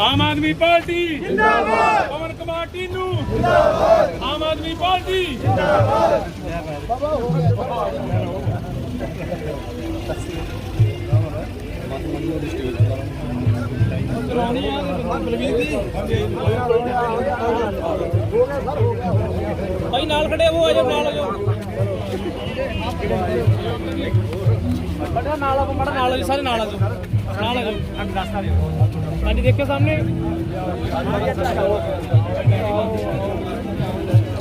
ਆਮ Aadmi party ਜਿੰਦਾਬਾਦ। ਪਵਨ ਕੁਮਾਰ ਟੀਨੂ ਜਿੰਦਾਬਾਦ। ਆਮ Aadmi party ਭਾਈ ਨਾਲ ਖੜੇ ਉਹ ਆ ਨਾਲ ਆ ਬੜਾ ਨਾਲ ਆ ਬੜਾ ਨਾਲ ਆ ਸਾਰੇ ਨਾਲ ਆ ਨਾਲ ਆ ਹਾਂਜੀ, ਦੇਖਿਓ ਸਾਹਮਣੇ।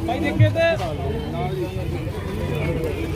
ਭਾਈ ਦੇਖਿਓ ਤੇ।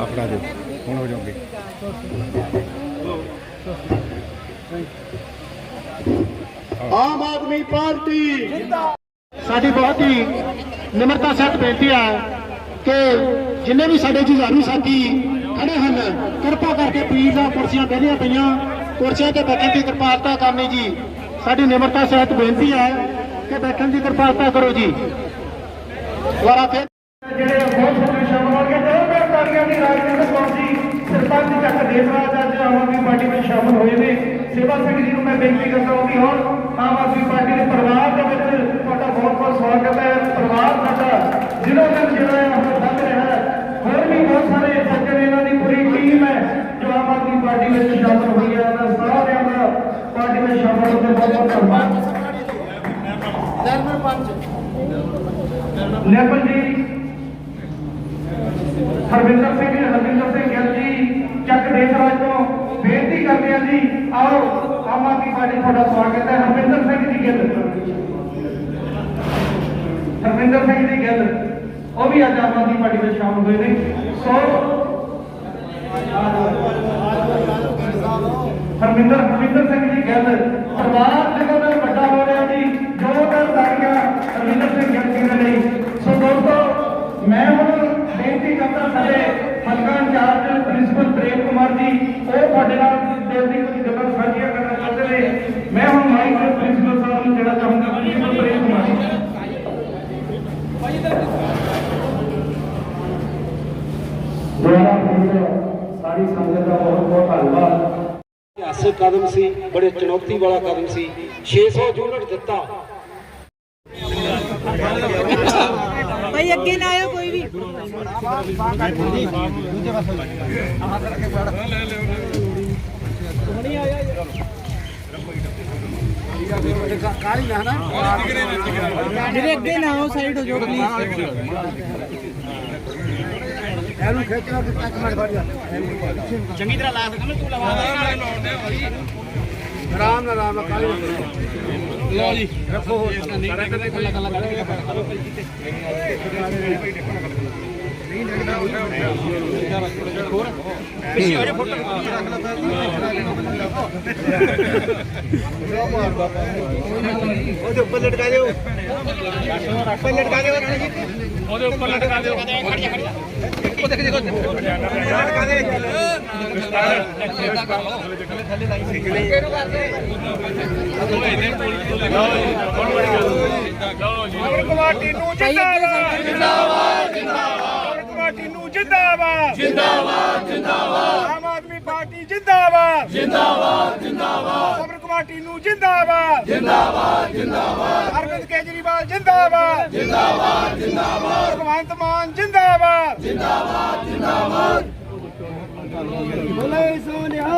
ਆਪਣਾ ਦਿਓ। ਹੁਣ ਹੋ ਜਾਓਗੇ। ਆਮ ਆਦਮੀ ਪਾਰਟੀ। ਸਾਡੀ ਬਹੁਤ ਹੀ ਨਿਮਰਤਾ ਸਹਿਤ ਬੇਨਤੀ ਹੈ ਕਿ ਜਿੰਨੇ ਵੀ ਸਾਡੇ ਜੁਝਾਰੂ ਸਾਥੀ ਖੜੇ ਹਨ, ਕਿਰਪਾ ਕਰਕੇ ਪਲੀਜ਼ ਆ ਕੁਰਸੀਆਂ ਬਹਿਲੀਆਂ ਪਈਆਂ। ਕੁਰਸੀਆਂ ਤੇ ਬੈਠਣ ਦੀ ਕਿਰਪਾਲਤਾ ਕਰਨੀ ਜੀ। ਸਾਡੀ ਨਿਮਰਤਾ ਸਹਿਤ ਬੇਨਤੀ ਹੈ ਕਿ ਬੈਠਣ ਦੀ ਕਿਰਪਾਲਤਾ ਕਰੋ ਜੀ। ਦੁਬਾਰਾ ਫਿਰ ਜਿਹੜੇ ਬਹੁਤ ਸਾਰੇ ਸ਼ਾਮਲ ਹੋਣਗੇ ਦੋਵੇਂ ਪਾਰਟੀਆਂ ਦੀ ਰਾਜਨੀਤਿਕ ਪਾਰਟੀ, ਸਰਪੰਚ ਚੱਕ ਦੇਵਰਾਜ ਅੱਜ ਆਮ ਆਦਮੀ ਪਾਰਟੀ ਵਿੱਚ ਸ਼ਾਮਲ ਹੋਏ ਨੇ। ਸੇਵਾ ਸਿੰਘ ਜੀ ਨੂੰ ਮੈਂ ਬੇਨਤੀ ਕਰਦਾ ਹਾਂ ਕਿ ਹੁਣ ਆਮ ਆਦਮੀ ਪਾਰਟੀ ਦੇ ਪਰਿਵਾਰ ਦੇ ਵਿੱਚ ਤੁਹਾਡਾ ਬਹੁਤ ਬਹੁਤ ਸਵਾਗਤ ਹੈ। ਪਰਿਵਾਰ ਸਾਡਾ ਦਿਨੋਂ ਦਾ ਜਿਹੜਾ ਹੈ ਵੱਧ ਰਿਹਾ ਹੈ। ਹੋਰ ਵੀ ਬਹੁਤ ਸਾਰੇ ਸੱਜਣ ਇਹਨਾਂ ਦੀ ਪੂਰੀ ਟੀਮ ਹੈ ਜੋ ਆਮ ਆਦਮੀ ਪਾਰਟੀ ਵਿੱਚ ਸ਼ਾਮਲ ਹੋਈ ਹੈ। ਉਹਨਾਂ ਸਾਰਿਆਂ ਲੈਪਨ ਜੀ। ਹਰਵਿੰਦਰ ਸਿੰਘ ਜੀ ਹਰਵਿੰਦਰ ਸਿੰਘ ਗਿੱਲ ਜੀ, ਚੱਕ ਦੇਸਰਾਜ ਤੋਂ ਬੇਨਤੀ ਕਰਦੇ ਹਾਂ ਜੀ। ਆਓ, ਆਮ ਆਦਮੀ ਪਾਰਟੀ ਤੁਹਾਡਾ ਸਵਾਗਤ ਹੈ। ਹਰਵਿੰਦਰ ਸਿੰਘ ਜੀ ਗਿੱਲ। ਹਰਵਿੰਦਰ ਸਿੰਘ ਜੀ ਗਿੱਲ। ਉਹ ਵੀ ਅੱਜ ਆਮ ਆਦਮੀ ਪਾਰਟੀ ਵਿੱਚ ਸ਼ਾਮਲ ਹੋਏ ਨੇ। ਸੋ, ਹਰਵਿੰਦਰ ਹਰਵਿੰਦਰ ਸਿੰਘ ਜੀ ਗਿੱਲ। ਪਰਿਵਾਰ ਜਦੋਂ ਦਾ ਵੱਡਾ ਹੋ ਰਿਹਾ ਜੀ ਜੋ ਕਰ ਤਾਰੀਆਂ ਹਰਵਿੰਦਰ ਸਿੰਘ ਗਿੱਲ ਜੀ ਦੇ ਲਈ ਸੋ ਦੋਸਤੋ ਮੈਂ ਹੁਣ ਬੇਨਤੀ ਕਰਦਾ ਸਾਡੇ ਹਲਕਾ ਇੰਚਾਰਜ ਪ੍ਰਿੰਸੀਪਲ ਪ੍ਰੇਮ ਕੁਮਾਰ ਜੀ ਉਹ ਤੁਹਾਡੇ ਨਾਲ ਦਿਲ ਦੀ ਕੁਝ ਗੱਲਾਂ ਸਾਂਝੀਆਂ ਕਰਨਾ ਚਾਹੁੰਦੇ ਨੇ ਮੈਂ ਹੁਣ ਮਾਈਕ ਪ੍ਰਿੰਸੀਪਲ ਸਾਹਿਬ ਨੂੰ ਦੇਣਾ ਚਾਹੂੰਗਾ ਪ੍ਰਿੰਸੀਪਲ ਪ੍ਰੇਮ ਕੁਮਾਰ ਜੀ ਦੁਆਰਾ ਫਿਰ ਸਾਰੀ ਸੰਗਤ ਦਾ ਬਹੁਤ ਬਹੁਤ ਧੰਨਵਾਦ ਇਤਿਹਾਸਕ ਕਦਮ ਸੀ, ਬੜੇ ਚੁਣੌਤੀ ਵਾਲਾ ਕਦਮ ਸੀ। 600 ਯੂਨਿਟ ਦਿੱਤਾ। ਭਾਈ ਅੱਗੇ ਨਾ ਆਇਓ ਕੋਈ ਵੀ। ਮੇਰੇ ਅੱਗੇ ਨਾ ਆਓ ਸਾਈਡ ਹੋ ਜਾਓ ਪਲੀਜ਼ ਚੰਗੀ ਤਰ੍ਹਾਂ ਲਾ ਸਕਦਾ ਤੂੰ ਲਵਾ ਦੇ। ਨਾਲੇ ਲਾਉਂਦੇ ਭਾਈ। ਆਰਾਮ ਨਾਲ ਆਰਾਮ ਨਾਲ ਕਾਲੀ ਲਓ ਜੀ। ਰੱਖੋ ਕੱਲਾ ਕੱਢ ਕੇ ਪਿੱਛੇ ਹੋ ਜਾ ਫੋਟੋ ਉਹਦੇ ਉੱਪਰ ਲਟਕਾ ਦਿਓ ਉੱਪਰ ਲਟਕਾ ਦਿਓ ਉਹਦੇ ਉੱਪਰ ਲਟਕਾ ਦਿਓ ਉਹ ਦੇਖ ਦੇਖੋ ਲਟਕਾ ਦੇ ਪਵਨ ਕੁਮਾਰ ਟੀਨੂ ਜਿੰਦਾਬਾਦ ਜਿੰਦਾਬਾਦ ਜਿੰਦਾਬਾਦ ਪਵਨ ਕੁਮਾਰ ਟੀਨੂ ਜਿੰਦਾਬਾਦ ਜਿੰਦਾਬਾਦ ਜਿੰਦਾਬਾਦ ਆਮ ਆਦਮੀ ਪਾਰਟੀ ਜਿੰਦਾਬਾਦ। ਜਿੰਦਾਬਾਦ ਜਿੰਦਾਬਾਦ। ਪਵਨ ਕੁਮਾਰ ਟੀਨੂ ਜਿੰਦਾਬਾਦ। ਜਿੰਦਾਬਾਦ ਜਿੰਦਾਬਾਦ। ਅਰਵਿੰਦ ਕੇਜਰੀਵਾਲ ਜਿੰਦਾਬਾਦ। ਜਿੰਦਾਬਾਦ ਜਿੰਦਾਬਾਦ। ਭਗਵੰਤ ਮਾਨ ਜਿੰਦਾਬਾਦ। ਜਿੰਦਾਬਾਦ ਜਿੰਦਾਬਾਦ। ਬੋਲੇ ਸੋਨਿਆ।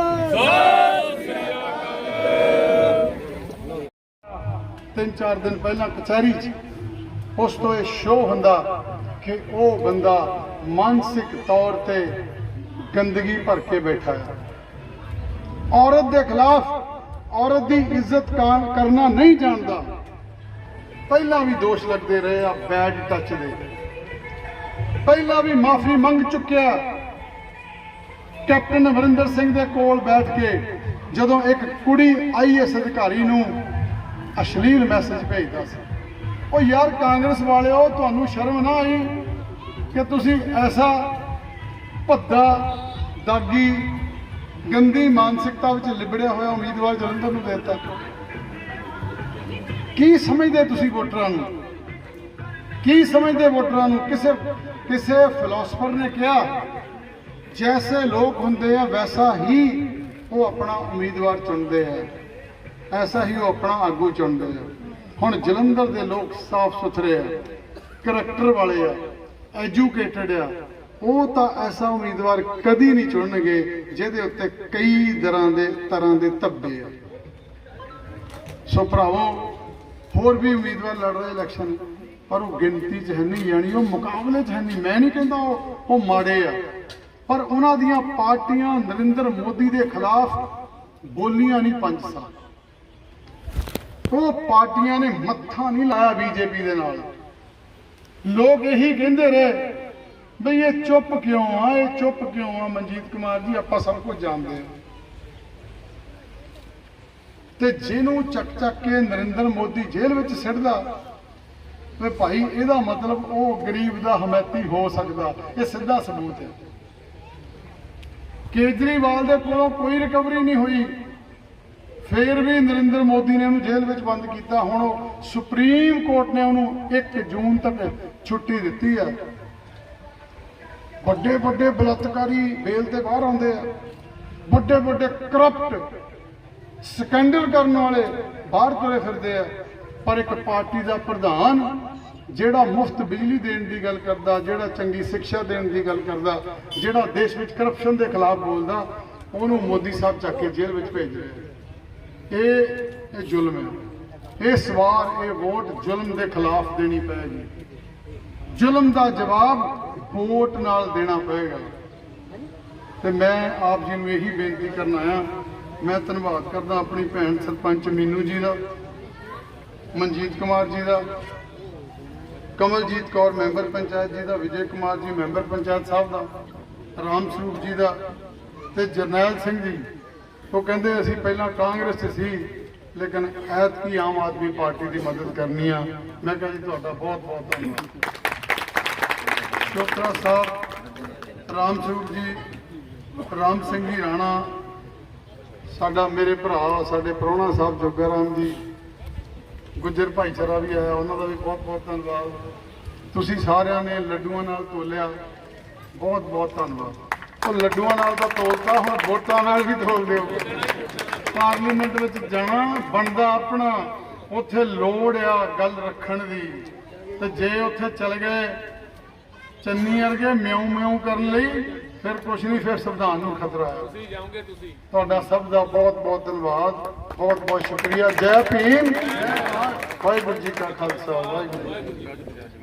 ਤਿੰਨ ਚਾਰ ਦਿਨ ਪਹਿਲਾਂ ਕਚਹਿਰੀ 'ਚ ਉਸ ਤੋਂ ਇਹ ਸ਼ੋਅ ਹੁੰਦਾ ਕਿ ਉਹ ਬੰਦਾ ਮਾਨਸਿਕ ਤੌਰ ਤੇ ਗੰਦਗੀ ਭਰ ਕੇ ਬੈਠਾ ਹੈ। ਔਰਤ ਦੇ ਖਿਲਾਫ ਔਰਤ ਦੀ ਇੱਜ਼ਤ ਕਰਨਾ ਨਹੀਂ ਜਾਣਦਾ। ਪਹਿਲਾਂ ਵੀ ਦੋਸ਼ ਲੱਗਦੇ ਰਹੇ ਆ ਬੈਡ ਟੱਚ ਦੇ। ਪਹਿਲਾਂ ਵੀ ਮਾਫੀ ਮੰਗ ਚੁੱਕਿਆ। ਕੈਪਟਨ ਅਮਰਿੰਦਰ ਸਿੰਘ ਦੇ ਕੋਲ ਬੈਠ ਕੇ ਜਦੋਂ ਇੱਕ ਕੁੜੀ ਆਈਐਸ ਅਧਿਕਾਰੀ ਨੂੰ ਅਸ਼ਲੀਲ ਮੈਸੇਜ ਭੇਜਦਾ ਸੀ। ਉਹ ਯਾਰ ਕਾਂਗਰਸ ਵਾਲਿਓ, ਤੁਹਾਨੂੰ ਸ਼ਰਮ ਨਾ ਆਈ ਕਿ ਤੁਸੀਂ ਐਸਾ ਭੱਦਾ, ਦਾਗੀ, ਗੰਦੀ ਮਾਨਸਿਕਤਾ ਵਿੱਚ ਲਿਬੜਿਆ ਹੋਇਆ ਉਮੀਦਵਾਰ ਜਲੰਧਰ ਨੂੰ ਦੇ ਦਿੱਤਾ ਕੀ ਸਮਝਦੇ ਤੁਸੀਂ ਵੋਟਰਾਂ ਨੂੰ? ਕੀ ਸਮਝਦੇ ਵੋਟਰਾਂ ਨੂੰ? ਕਿਸੇ ਕਿਸੇ ਫਿਲਾਸਫਰ ਨੇ ਕਿਹਾ, ਜੈਸੇ ਲੋਕ ਹੁੰਦੇ ਆ, ਵੈਸਾ ਹੀ ਉਹ ਆਪਣਾ ਉਮੀਦਵਾਰ ਚੁਣਦੇ ਆ। ਐਸਾ ਹੀ ਉਹ ਆਪਣਾ ਆਗੂ ਚੁਣਦੇ ਆ। ਹੁਣ ਜਲੰਧਰ ਦੇ ਲੋਕ ਸਾਫ਼ ਸੁਥਰੇ ਆ ਕਰੈਕਟਰ ਵਾਲੇ ਆ ਐਜੂਕੇਟਡ ਆ, ਉਹ ਤਾਂ ਐਸਾ ਉਮੀਦਵਾਰ ਕਦੀ ਨਹੀਂ ਚੁਣਨਗੇ ਜਿਹਦੇ ਉੱਤੇ ਕਈ ਤਰ੍ਹਾਂ ਦੇ ਤਰ੍ਹਾਂ ਦੇ ਧੱਬੇ ਆ। ਸੋ ਭਰਾਵੋ, ਹੋਰ ਵੀ ਉਮੀਦਵਾਰ ਲੜ ਰਹੇ ਇਲੈਕਸ਼ਨ ਪਰ ਉਹ ਗਿਣਤੀ 'ਚ ਹੈ ਨਹੀਂ, ਯਾਨੀ ਉਹ ਮੁਕਾਬਲੇ 'ਚ ਹੈ ਨਹੀਂ। ਮੈਂ ਨਹੀਂ ਕਹਿੰਦਾ ਉਹ ਉਹ ਮਾੜੇ ਆ, ਪਰ ਉਹਨਾਂ ਦੀਆਂ ਪਾਰਟੀਆਂ ਨਰਿੰਦਰ ਮੋਦੀ ਦੇ ਖਿਲਾਫ ਬੋਲੀਆਂ ਨਹੀਂ ਪੰਜ ਸਾਲ। ਉਹ ਪਾਰਟੀਆਂ ਨੇ ਮੱਥਾ ਨਹੀਂ ਲਾਇਆ ਬੀਜੇਪੀ ਦੇ ਨਾਲ। ਲੋਕ ਇਹੀ ਕਹਿੰਦੇ ਰਹੇ ਬਈ ਇਹ ਚੁੱਪ ਕਿਉਂ ਆ, ਇਹ ਚੁੱਪ ਕਿਉਂ ਆ? ਮਨਜੀਤ ਕੁਮਾਰ ਜੀ, ਆਪਾਂ ਸਭ ਕੁਝ ਜਾਣਦੇ ਹਾਂ। ਤੇ ਜਿਹਨੂੰ ਚੱਕ ਚੱਕ ਕੇ ਨਰਿੰਦਰ ਮੋਦੀ ਜੇਲ੍ਹ ਵਿੱਚ ਸਿੱਟਦਾ ਵੇ ਭਾਈ ਇਹਦਾ ਮਤਲਬ ਉਹ ਗਰੀਬ ਦਾ ਹਮਾਇਤੀ ਹੋ ਸਕਦਾ। ਇਹ ਸਿੱਧਾ ਸਬੂਤ ਹੈ। ਕੇਜਰੀਵਾਲ ਦੇ ਕੋਲੋਂ ਕੋਈ ਰਿਕਵਰੀ ਨਹੀਂ ਹੋਈ। ਫਿਰ ਵੀ ਨਰਿੰਦਰ ਮੋਦੀ ਨੇ ਉਹਨੂੰ ਜੇਲ੍ਹ ਵਿੱਚ ਬੰਦ ਕੀਤਾ। ਹੁਣ ਉਹ ਸੁਪਰੀਮ ਕੋਰਟ ਨੇ ਉਹਨੂੰ 1 ਜੂਨ ਤੱਕ ਛੁੱਟੀ ਦਿੱਤੀ ਹੈ ਵੱਡੇ ਵੱਡੇ ਬਲਾਤਕਾਰੀ ਬੇਲ ਤੇ ਬਾਹਰ ਆਉਂਦੇ ਆ। ਵੱਡੇ ਵੱਡੇ ਕਰਪਟ ਸਕੈਂਡਲ ਕਰਨ ਵਾਲੇ ਬਾਹਰ ਤੁਰੇ ਫਿਰਦੇ ਆ। ਪਰ ਇੱਕ ਪਾਰਟੀ ਦਾ ਪ੍ਰਧਾਨ ਜਿਹੜਾ ਮੁਫਤ ਬਿਜਲੀ ਦੇਣ ਦੀ ਗੱਲ ਕਰਦਾ, ਜਿਹੜਾ ਚੰਗੀ ਸਿੱਖਿਆ ਦੇਣ ਦੀ ਗੱਲ ਕਰਦਾ, ਜਿਹੜਾ ਦੇਸ਼ ਵਿੱਚ ਕਰਪਸ਼ਨ ਦੇ ਖਿਲਾਫ ਬੋਲਦਾ, ਉਹਨੂੰ ਮੋਦੀ ਸਾਹਿਬ ਚੱਕ ਕੇ ਜੇਲ੍ਹ ਵਿੱਚ ਭੇਜ ਰਹੇ ਇਹ ਇਹ ਜ਼ੁਲਮ ਹੈ। ਇਸ ਵਾਰ ਇਹ ਵੋਟ ਜ਼ੁਲਮ ਦੇ ਖਿਲਾਫ ਦੇਣੀ ਪਏਗੀ। ਜ਼ੁਲਮ ਦਾ ਜਵਾਬ ਵੋਟ ਨਾਲ ਦੇਣਾ ਪਏਗਾ। ਤੇ ਮੈਂ ਆਪ ਜੀ ਨੂੰ ਇਹੀ ਬੇਨਤੀ ਕਰਨ ਆਇਆ ਮੈਂ ਧੰਨਵਾਦ ਕਰਦਾ ਆਪਣੀ ਭੈਣ ਸਰਪੰਚ ਮੀਨੂ ਜੀ ਦਾ, ਮਨਜੀਤ ਕੁਮਾਰ ਜੀ ਦਾ, ਕਮਲਜੀਤ ਕੌਰ ਮੈਂਬਰ ਪੰਚਾਇਤ ਜੀ ਦਾ, ਵਿਜੇ ਕੁਮਾਰ ਜੀ ਮੈਂਬਰ ਪੰਚਾਇਤ ਸਾਹਿਬ ਦਾ, ਰਾਮ ਸਰੂਪ ਜੀ ਦਾ ਤੇ ਜਰਨੈਲ ਸਿੰਘ ਜੀ ਉਹ ਕਹਿੰਦੇ ਅਸੀਂ ਪਹਿਲਾਂ ਕਾਂਗਰਸ 'ਚ ਸੀ, ਲੇਕਿਨ ਐਤਕੀ ਆਮ ਆਦਮੀ ਪਾਰਟੀ ਦੀ ਮਦਦ ਕਰਨੀ ਆ। ਮੈਂ ਕਿਹਾ ਜੀ, ਤੁਹਾਡਾ ਬਹੁਤ ਬਹੁਤ ਧੰਨਵਾਦ। ਚੋਪੜਾ ਸਾਹਿਬ ਰਾਮ ਸਰੂਪ ਜੀ, ਰਾਮ ਸਿੰਘ ਜੀ ਰਾਣਾ, ਸਾਡਾ ਮੇਰੇ ਭਰਾ, ਸਾਡੇ ਪ੍ਰਾਹੁਣਾ ਸਾਹਿਬ ਜੋਗਾ ਰਾਮ ਜੀ, ਗੁੱਜਰ ਭਾਈਚਾਰਾ ਵੀ ਆਇਆ, ਉਹਨਾਂ ਦਾ ਵੀ ਬਹੁਤ ਬਹੁਤ ਧੰਨਵਾਦ। ਤੁਸੀਂ ਸਾਰਿਆਂ ਨੇ ਲੱਡੂਆਂ ਨਾਲ ਤੋਲਿਆ। ਬਹੁਤ ਬਹੁਤ ਧੰਨਵਾਦ। ਉਹ ਲੱਡੂਆਂ ਨਾਲ ਤਾਂ ਤੋਲਤਾ ਹੁਣ ਵੋਟਾਂ ਨਾਲ ਵੀ ਤੋਲ ਦਿਓ ਪਾਰਲੀਮੈਂਟ ਵਿੱਚ ਜਾਣਾ ਬਣਦਾ ਆਪਣਾ ਉੱਥੇ ਲੋੜ ਆ ਗੱਲ ਰੱਖਣ ਦੀ। ਤੇ ਜੇ ਉੱਥੇ ਚਲ ਗਏ ਚੰਨੀ ਵਰਗੇ ਮਿਉਂ ਮਿਉਂ ਕਰਨ ਲਈ ਫਿਰ ਕੁਛ ਨਹੀਂ ਫਿਰ ਸੰਵਿਧਾਨ ਨੂੰ ਖਤਰਾ ਹੈ ਤੁਸੀਂ ਜਾਓਗੇ ਤੁਸੀਂ। ਤੁਹਾਡਾ ਸਭ ਦਾ ਬਹੁਤ ਬਹੁਤ ਧੰਨਵਾਦ ਬਹੁਤ ਬਹੁਤ ਸ਼ੁਕਰੀਆ। ਜੈ ਭੀਮ। ਵਾਹਿਗੁਰੂ ਜੀ ਕਾ ਖਾਲਸਾ ਵਾਹਿਗੁਰੂ